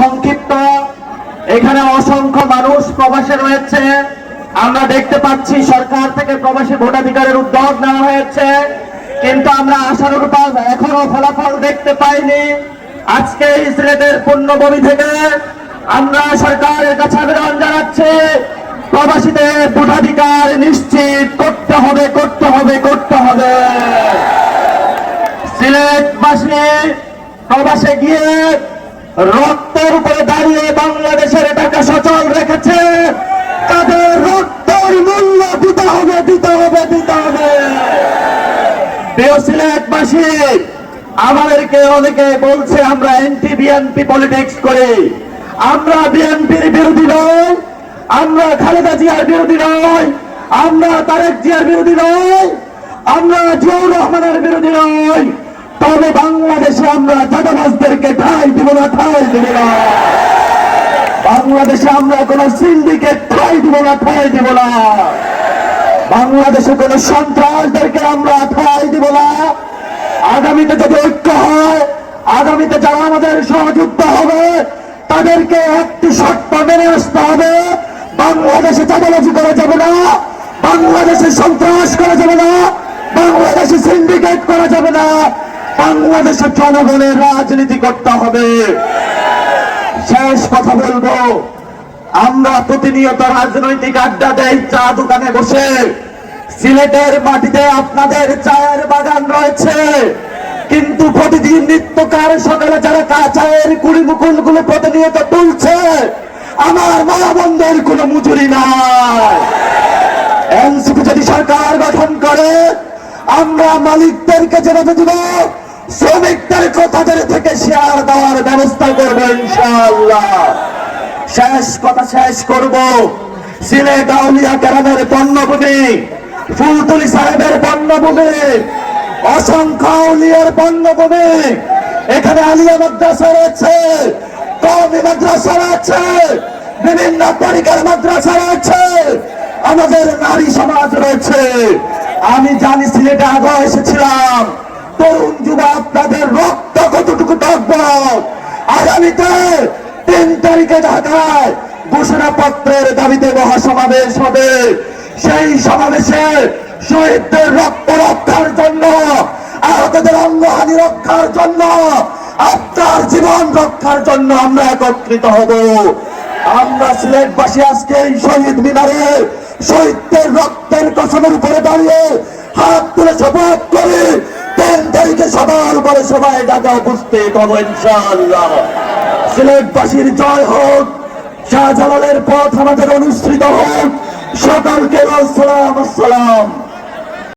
সংক্ষিপ্ত। এখানে অসংখ্য মানুষ প্রবাসে রয়েছে। আমরা দেখতে পাচ্ছি সরকার থেকে প্রবাসী ভোটাধিকারের উদ্যোগ নেওয়া হয়েছে। কিন্তু আমরা আশানুরূপ এখনও ফলাফল দেখতে পাইনি। আজকে এই সিলেটের পূর্ণভূমি থেকে আমরা সরকারের কাছে আবেদন জানাচ্ছি, প্রবাসীদের ভোটাধিকার নিশ্চিত করতে হবে করতে হবে করতে হবে। সিলেটবাসী প্রবাসে গিয়ে রক্তের উপরে দাঁড়িয়ে বাংলাদেশের টাকা সচল রেখেছে। তাদের রক্তের মূল্য দিতে হবে দিতে হবে দিতে হবে। সিলেটবাসী, আমাদেরকে অনেকে বলছে আমরা এনটি বিএনপি পলিটিক্স করি। আমরা বিএনপির বিরোধী নই, আমরা খালেদা জিয়ার বিরোধী নয় আমরা তারেক জিয়ার বিরোধী নই, আমরা জিয়াউর রহমানের বিরোধী নই। তবে বাংলাদেশে আমরা চাঁদাবাজদেরকে ঠাই দিব না, ঠাই দিব না। বাংলাদেশে আমরা কোন সিন্ডিকেট ঠাই দিব না, ঠাই দিব না। বাংলাদেশে কোন সন্ত্রাসদেরকে আমরা ঠাই দিব না। আগামীতে যদি ঐক্য হয়, আগামীতে যারা আমাদের সহযুক্ত হবে, তাদেরকে একটি শর্ত মেনে আসতে হবে। বাংলাদেশে চাঁদাবাজি করা যাবে না, বাংলাদেশে সন্ত্রাস করা যাবে না, বাংলাদেশে সিন্ডিকেট করা যাবে না। বাংলাদেশে জনগণের রাজনীতি করতে হবে। শেষ কথা বলব। আমরা প্রতিনিয়ত রাজনৈতিক আড্ডা দেই, চা দোকানে বসে। সিলেটের মাটিতে আপনাদের চায়ের বাগান রয়েছে। কিন্তু প্রতিদিন নিত্যকার সকালে যারা চায়ের কুড়ি মুকুলগুলো প্রতিনিয়ত তুলছে, আমার মা বন্ধের কোনো মজুরি নাই। এনসিপি যদি সরকার গঠন করে, আমরা মালিকদেরকে জেনে দিব শ্রমিকদেরকে তাদের থেকে শেয়ার দেওয়ার ব্যবস্থা করব ইনশাআল্লাহ। শেষ কথা শেষ করব। সিলেট আউলিয়া কেরামের পণ্যভূমি ফুলতুলি সাহেবের পণ্যভূমি অসংখ্য আউলিয়ার পণ্যভূমি এখানে আলিয়া মাদ্রাসা রয়েছে কমি মাদ্রাসা রয়েছে, বিভিন্ন তরিকার মাদ্রাসা রয়েছে, আমাদের নারী সমাজ রয়েছে। আমি জানি সিলেটে আগে এসেছিলাম। তরুণ যুবা, আপনাদের রক্ত কতটুকু টকব আগামীতে তিন তারিখে ঢাকায় ঘোষণাপত্রের দাবিতে মহাসমাবেশ হবে। সেই সমাবেশে শহীদদের রক্ত রক্ষার জন্য, আহতদের অঙ্গহানি রক্ষার জন্য, আপনার জীবন রক্ষার জন্য আমরা একত্রিত হব। আমরা সিলেটবাসী আজকে এই শহীদ মিনারে শহীদদের রক্তের কসমের উপরে দাঁড়িয়ে হাত তুলে শপথ করে। তিন তারিখে সবার উপরে সবাই ঢাকা উপস্থিত হব ইনশাআল্লাহ। সিলেটবাসীর জয় হোক, শাহজালালের পথ আমাদের অনুসৃত হোক। সকলকে আসসালাম আসসালাম।